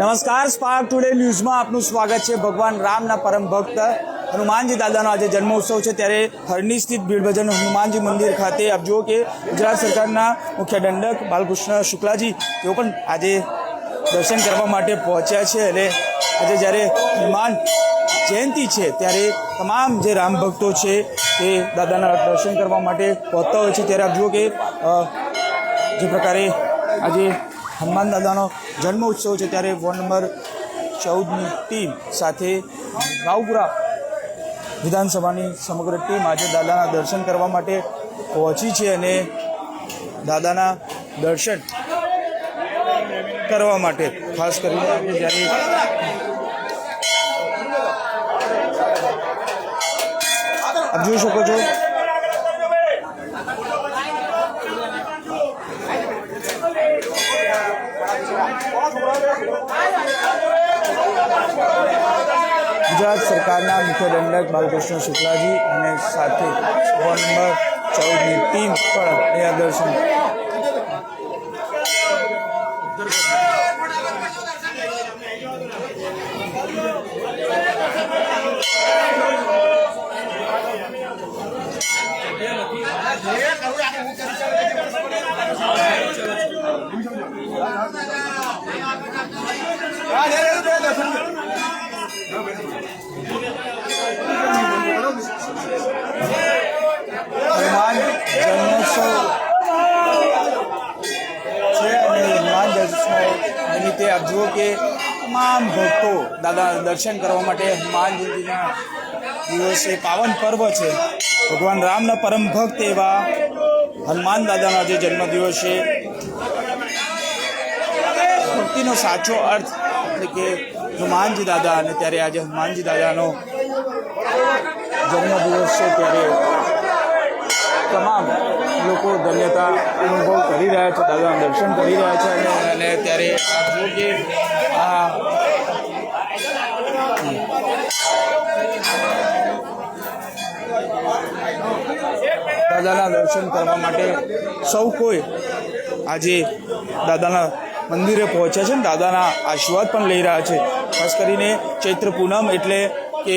નમસ્કાર spark today ન્યૂઝમાં આપનું સ્વાગત છે ભગવાન રામના પરમ ભક્ત હનુમાનજી દાદાનો આજે જન્મોત્સવ છે. ત્યારે હરની સ્થિત ભીડભજન હનુમાનજી મંદિર ખાતે આપ જુઓ કે ગુજરાત સરકારના મુખ્ય દંડક બાલકૃષ્ણ શુક્લાજી, તેઓ પણ આજે દર્શન કરવા માટે પહોંચ્યા છે. અને આજે જ્યારે હનુમાન જયંતિ છે, ત્યારે તમામ જે રામ ભક્તો છે તે દાદાના દર્શન કરવા માટે પહોંચતા હોય છે. ત્યારે આપ જુઓ કે જે પ્રકારે આજે હનુમાન દાદાનો જન્મ ઉત્સવ છે ત્યારે વોર્ડ નંબર ચૌદની ટીમ સાથે રાવપુરા વિધાનસભાની સમગ્ર ટીમ આજે દાદાના દર્શન કરવા માટે પહોંચી છે અને દાદાના દર્શન કરવા માટે, ખાસ કરીને આજે જ્યારે આપ જોઈ શકો છો ગુજરાત સરકારના મુખ્ય દંડક બાલકૃષ્ણ શુક્લાજી અને સાથે વોર્ડ નંબર ચૌદની ટીમ પણ અહીંયા દર્શન હનુમાન નિમિત્તે આપ જુઓ કે તમામ ભક્તો દાદા દર્શન કરવા માટે હનુમાન જયંતિના દિવસે પાવન પર્વ છે ભગવાન રામના પરમ ભક્ત એવા હનુમાન દાદાનો જે જન્મદિવસ છે. ભક્તિનો સાચો અર્થ એટલે કે હનુમાનજી દાદા અને ત્યારે આજે હનુમાનજી દાદાનો જન્મ દિવસ છે ત્યારે તમામ લોકો ધન્યતા અનુભવ કરી રહ્યા છે, દાદાના દર્શન કરી રહ્યા છે અને અને ત્યારે આપ કે આ દાદાના દર્શન કરવા માટે સૌ કોઈ આજે દાદાના મંદિરે પહોંચ્યા છે ને દાદાના આશીર્વાદ પણ લઈ રહ્યા છે. ખાસ કરીને ચૈત્ર પૂનમ એટલે કે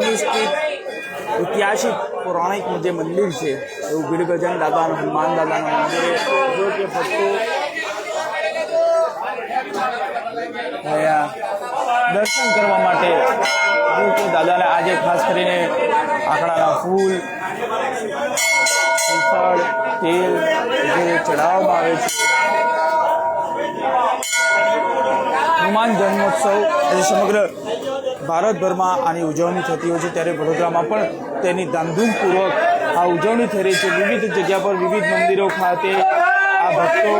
ગયો સ્થિત ઐતિહાસિક પૌરાણિક જે મંદિર છે, એવું ગીરગજન દાદા હનુમાન દાદાનું મંદિર જો કે ભક્તો દર્શન કરવા માટે દાદાને આજે ખાસ કરીને આંકડાના ફૂલ શ્રીફળ તેલ વગેરે ચડાવવામાં આવે છે. હનુમાન જન્મોત્સવ આજે સમગ્ર ભારતભરમાં આની ઉજવણી થતી હોય છે ત્યારે વડોદરામાં પણ તેની ધામધૂમપૂર્વક આ ઉજવણી થઈ રહી છે. વિવિધ જગ્યા પર વિવિધ મંદિરો ખાતે આ ભક્તો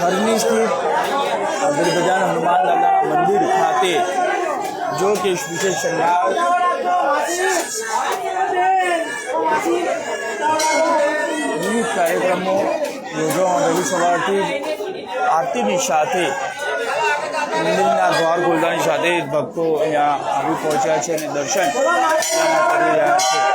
હરની સ્થિત બિરબજાર હનુમાન દાદાના મંદિર ખાતે જો કે વિશેષ શણગાર વિવિધ કાર્યક્રમો યોજવામાં વહેલી સવારથી જ આરતીની સાથે મંદિરના દ્વાર ખોલતાની સાથે જ ભક્તો અહીંયા આવી પહોંચ્યા છે અને દર્શન અહીંયા કરી રહ્યા છે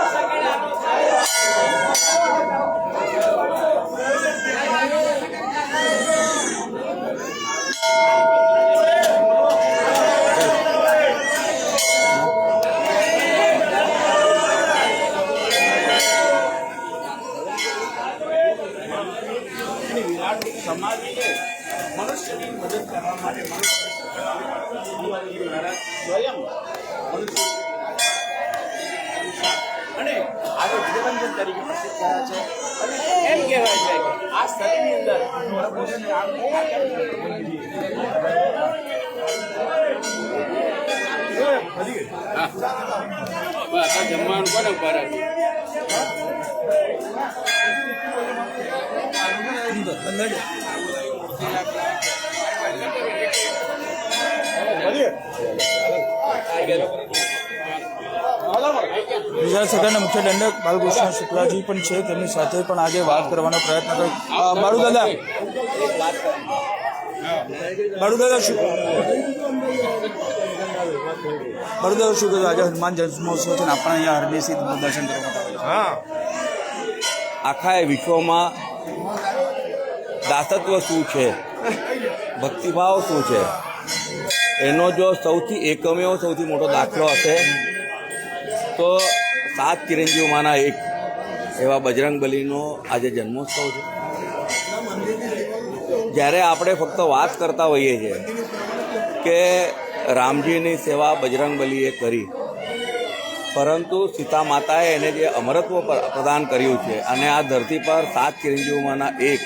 અને આજે વિવેકાનંદ તરીકે પ્રસિદ્ધ અને કહેવાય છે આ સ્થળની અંદર જમવાનું પણ બરાબર ગુજરાત સરકારના મુખ્ય દંડક બાલકૃષ્ણ શુક્લાજી પણ છે. તેમની સાથે પણ આજે વાત કરવાનો પ્રયત્ન કર્યો. બાળુ દાદા. બાળુ દાદા શું? બાળુ દાદા શું કહ્યું આજે હનુમાન જન્મોત્સવ છે ને આપણે અહીંયા હરદેશી દર્શન કરવા હા. આખા એ વિશ્વમાં દાસત્વ શું છે? ભક્તિભાવ શું છે? એનો જો સૌથી એકમેવો સૌથી મોટો દાખલો હશે, તો સાત ચિરંજીવમાંના એક એવા બજરંગ બલીનો આજે જન્મોત્સવ છે. જ્યારે આપણે ફક્ત વાત કરતા હોઈએ છીએ કે રામજીની સેવા બજરંગ બલીએ કરી, પરંતુ સીતા માતાએ એને જે અમરત્વ પ્રદાન કર્યું છે અને આ ધરતી પર સાત ચિરંજીવમાંના એક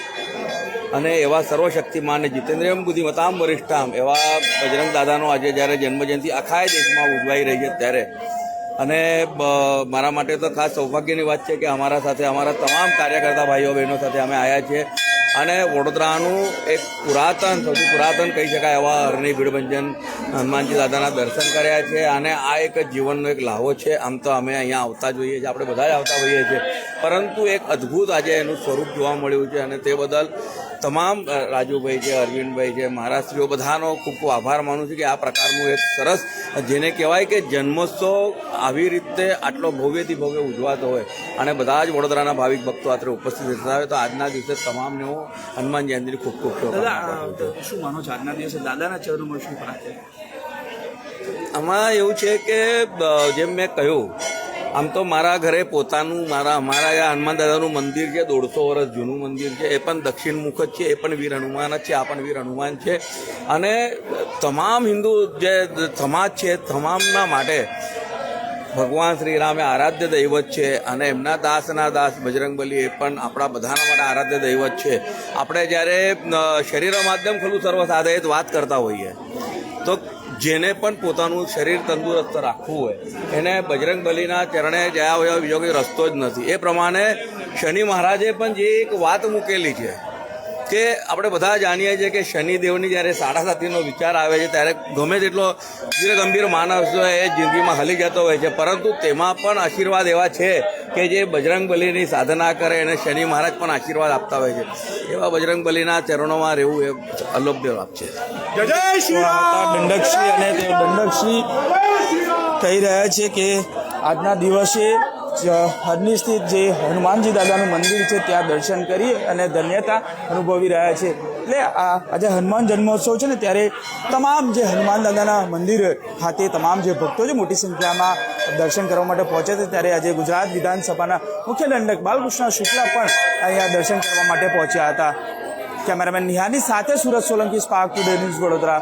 અને એવા સર્વશક્તિમાન જીતેન્દ્રિયમ બુદ્ધિ મતામ વરિષ્ઠામ એવા બજરંગ દાદાનો આજે જ્યારે જન્મજયંતિ આખા દેશમાં ઉજવાઈ રહી છે ત્યારે. અને મારા માટે તો ખાસ સૌભાગ્યની વાત છે કે અમારા સાથે અમારા તમામ કાર્યકર્તા ભાઈઓ બહેનો સાથે અમે આવ્યા છીએ. અને વડોદરાનું એક પુરાતન, સૌથી પુરાતન કહી શકાય એવા હરણી ભીડભંજન હનુમાનજી દાદાના દર્શન કર્યા છે. અને આ એક જીવનનો એક લાહો છે. આમ તો અમે અહીંયા આવતા જોઈએ છીએ. આપણે બધા જ આવતા હોઈએ છીએ. પરંતુ એક અદ્ભુત આજે એનું સ્વરૂપ જોવા મળ્યું છે. અને તે બદલ તમામ રાજુભાઈ છે અરવિંદભાઈ છે મહારાષ્ટ્રીઓ બધાનો ખૂબ ખૂબ આભાર માનું છું કે આ પ્રકારનું એક સરસ જેને કહેવાય કે જન્મોત્સવ આવી રીતે આટલો ભવ્યથી ભવ્ય ઉજવાતો હોય અને બધા જ વડોદરાના ભાવિક ભક્તો આત્રે ઉપસ્થિત થતા હોય તો આજના દિવસે તમામને હું હનુમાન જયંતિની ખૂબ ખૂબ શું માનો છો? આજના દિવસે દાદાના ચરણમાં શું પ્રાર્થે આમાં એવું છે કે જેમ મેં કહ્યું આમ તો મારા ઘરે પોતાનું, મારા અમારા આ હનુમાન દાદાનું મંદિર છે, દોઢસો વર્ષ જૂનું મંદિર છે. એ પણ દક્ષિણ મુખ જ છે, એ પણ વીર હનુમાન જ છે, આ પણ વીર હનુમાન છે. અને તમામ હિન્દુ જે સમાજ છે, તમામના માટે ભગવાન શ્રી રામે આરાધ્ય દૈવત છે અને એમના દાસના દાસ બજરંગબલી એ પણ આપણા બધાના માટે આરાધ્ય દૈવત છે. આપણે જ્યારે શરીર માધ્યમ ખુલ્લું સર્વ વાત કરતા હોઈએ. જેને પણ પોતાનું શરીર તંદુરસ્ત રાખવું હોય, એને બજરંગ બલીના ચરણે જયા હોય બીજો કોઈ રસ્તો જ નથી. એ પ્રમાણે શનિ મહારાજે પણ જે એક વાત મૂકેલી છે કે આપણે બધા જાણીએ છીએ કે શનિદેવની જ્યારે સાડા સાતીનો વિચાર આવે છે ત્યારે ગમે તેટલો ધીરે ગંભીર માણસ એ જિંદગીમાં હલી જતો હોય છે. પરંતુ તેમાં પણ આશીર્વાદ એવા છે કે જે બજરંગ બલીની સાધના કરે અને શનિ મહારાજ પણ આશીર્વાદ આપતા હોય છે. એવા બજરંગ બલીના ચરણોમાં રહેવું એ અલભ્ય લાભ છે. જય જય શ્રી હતા દંડકશ્રી અને તે દંડકશ્રી કહી રહ્યા છે કે આજના દિવસે સ્થિત જે હનુમાનજી દાદાનું મંદિર છે, ત્યાં દર્શન કરી અને ધન્યતા અનુભવી રહ્યા છે. એટલે આ આજે હનુમાન જન્મોત્સવ છે ને, ત્યારે તમામ જે હનુમાન દાદાના મંદિર ખાતે તમામ જે ભક્તો છે, મોટી સંખ્યામાં દર્શન કરવા માટે પહોંચે છે ત્યારે આજે ગુજરાત વિધાનસભાના મુખ્ય દંડક બાલકૃષ્ણ શુક્લા પણ અહીંયા દર્શન કરવા માટે પહોંચ્યા હતા. કેમેરામેન નિહાની સાથે Surat Solanki spark today news Vadodara.